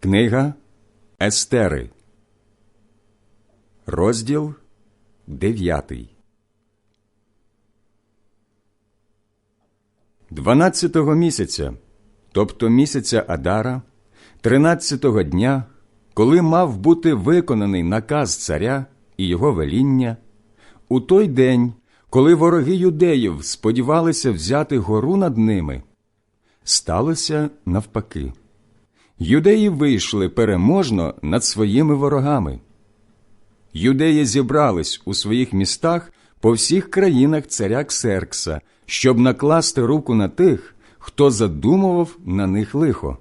Книга Естери, розділ дев'ятий. Дванадцятого місяця, тобто місяця Адара, тринадцятого дня, коли мав бути виконаний наказ царя і його веління, у той день, коли вороги юдеїв сподівалися взяти гору над ними, сталося навпаки. Юдеї вийшли переможно над своїми ворогами. Юдеї зібрались у своїх містах по всіх країнах царя Ксеркса, щоб накласти руку на тих, хто задумував на них лихо.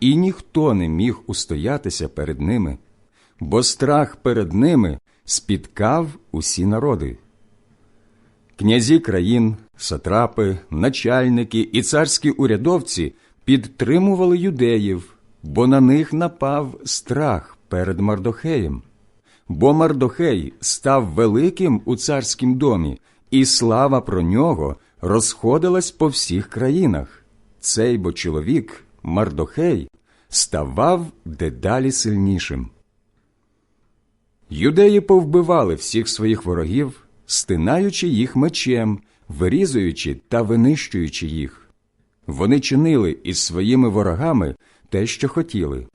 І ніхто не міг устоятися перед ними, бо страх перед ними спіткав усі народи. Князі країн, сатрапи, начальники і царські урядовці підтримували юдеїв, бо на них напав страх перед Мардохеєм. Бо Мардохей став великим у царськім домі, і слава про нього розходилась по всіх країнах. Цей бо чоловік, Мардохей, ставав дедалі сильнішим. Юдеї повбивали всіх своїх ворогів, стинаючи їх мечем, вирізуючи та винищуючи їх. Вони чинили із своїми ворогами те, що хотіли.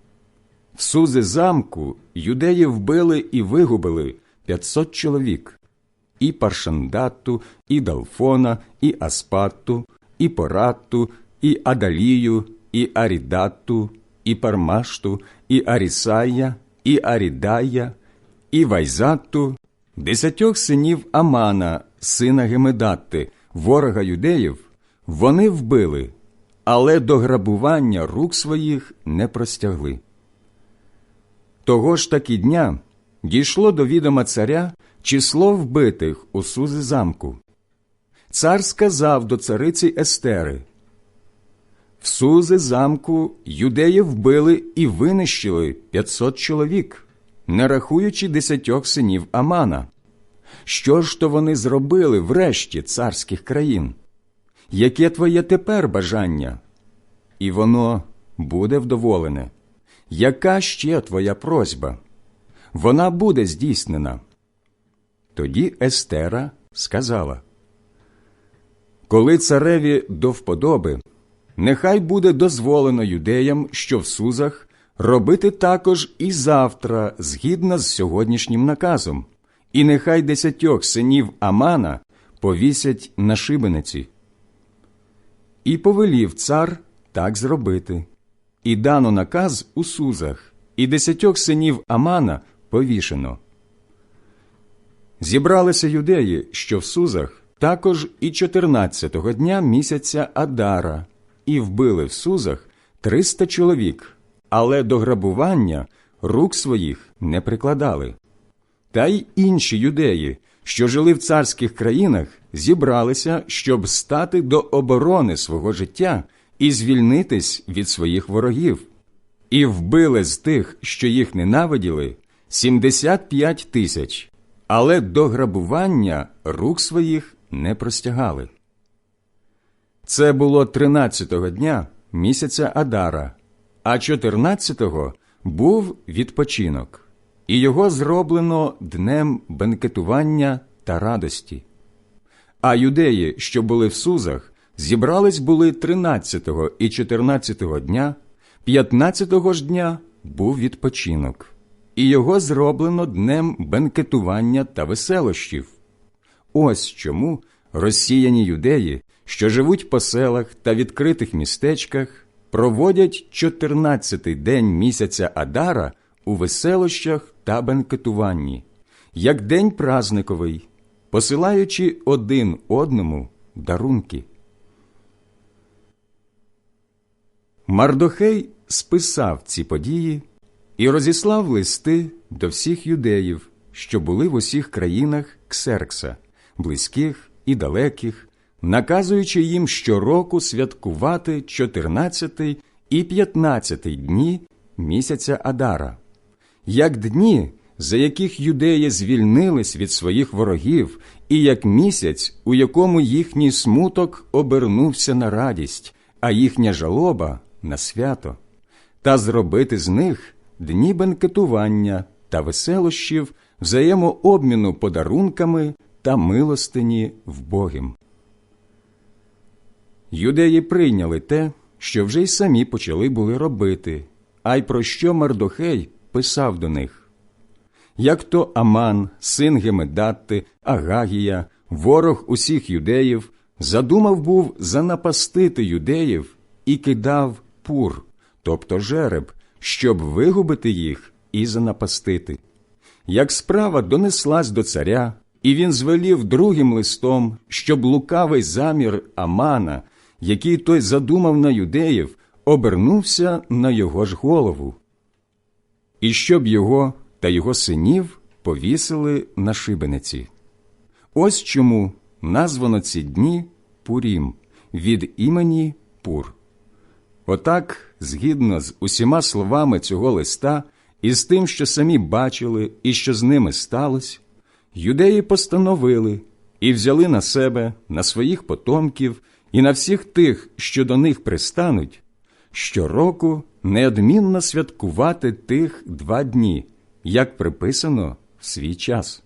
В сузи замку юдеї вбили і вигубили 500 чоловік і Паршандатту, і Далфона, і Аспатту, і Поратту, і Адалію, і Арідатту, і Пармашту, і Арісая, і Арідая, і Вайзатту, десятьох синів Амана, сина Гемедатти, ворога юдеїв, вони вбили, але до грабування рук своїх не простягли. Того ж таки дня дійшло до відома царя число вбитих у сузи замку. Цар сказав до цариці Естери В сузи замку юдеї вбили і винищили 500 чоловік, не рахуючи десятьох синів Амана. Що ж то вони зробили врешті царських країн? Яке твоє тепер бажання? І воно буде вдоволене. Яка ще твоя просьба? Вона буде здійснена. Тоді Естера сказала Коли цареві до вподоби, нехай буде дозволено юдеям, що в Сузах, робити також і завтра, згідно з сьогоднішнім наказом, і нехай десятьох синів Амана повісять на шибениці. І повелів цар так зробити. І дано наказ у Сузах, і десятьох синів Амана повішено. Зібралися юдеї, що в Сузах, також і чотирнадцятого дня місяця Адара, і вбили в Сузах триста чоловік, але до грабування рук своїх не прикладали. Та й інші юдеї, що жили в царських країнах, зібралися, щоб стати до оборони свого життя і звільнитись від своїх ворогів, і вбили з тих, що їх ненавиділи, сімдесят п'ять тисяч, але до грабування рук своїх не простягали. Це було тринадцятого дня місяця Адара, а чотирнадцятого був відпочинок, і його зроблено днем бенкетування та радості. А юдеї, що були в Сузах, зібрались були тринадцятого і чотирнадцятого дня, п'ятнадцятого ж дня був відпочинок, і його зроблено днем бенкетування та веселощів. Ось чому розсіяні юдеї, що живуть по селах та відкритих містечках, проводять чотирнадцятий день місяця Адара у веселощах та бенкетуванні, як день празниковий, посилаючи один одному дарунки. Мардохей списав ці події і розіслав листи до всіх юдеїв, що були в усіх країнах Ксеркса, близьких і далеких, наказуючи їм щороку святкувати 14 і 15 дні місяця Адара, як дні, за яких юдеї звільнились від своїх ворогів, і як місяць, у якому їхній смуток обернувся на радість, а їхня жалоба на свято. та зробити з них дні бенкетування та веселощів, взаємообміну подарунками та милостині в Богім. Юдеї прийняли те, що вже й самі почали були робити, а й про що Мардохей писав до них. Як то Аман, син Гемедатти, Агагія, ворог усіх юдеїв, задумав був занапастити юдеїв і кидав пур, тобто жереб, щоб вигубити їх і занапастити. Як справа донеслась до царя, і він звелів другим листом, щоб лукавий замір Амана, який той задумав на юдеїв, обернувся на його ж голову, і щоб його та його синів повісили на шибениці. Ось чому названо ці дні Пурім від імені Пур. Отак, згідно з усіма словами цього листа і з тим, що самі бачили і що з ними сталося, юдеї постановили і взяли на себе, на своїх потомків і на всіх тих, що до них пристануть, щороку неодмінно святкувати тих два дні, як приписано в свій час.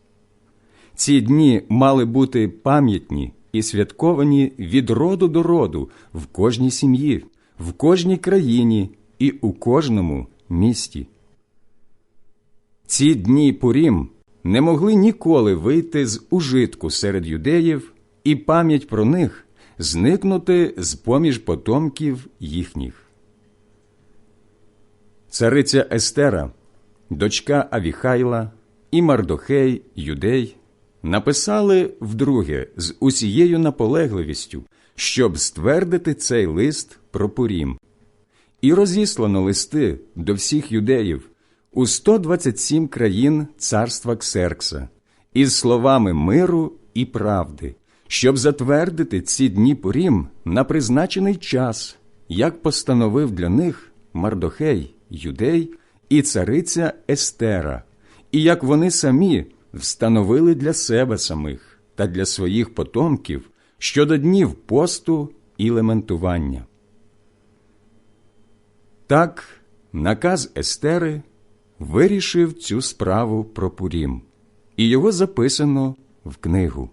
Ці дні мали бути пам'ятні і святковані від роду до роду в кожній сім'ї, в кожній країні і у кожному місті. Ці дні Пурім не могли ніколи вийти з ужитку серед юдеїв, і пам'ять про них зникнути з поміж потомків їхніх. Цариця Естера, дочка Авіхайла і Мардохей, юдей, написали вдруге з усією наполегливістю, щоб ствердити цей лист про Пурім. І розіслано листи до всіх юдеїв у 127 країн царства Ксеркса із словами миру і правди, щоб затвердити ці дні Пурім на призначений час, як постановив для них Мардохей, юдей і цариця Естера, і як вони самі встановили для себе самих та для своїх потомків щодо днів посту і лементування. Так, наказ Естери вирішив цю справу про Пурім, і його записано в книгу.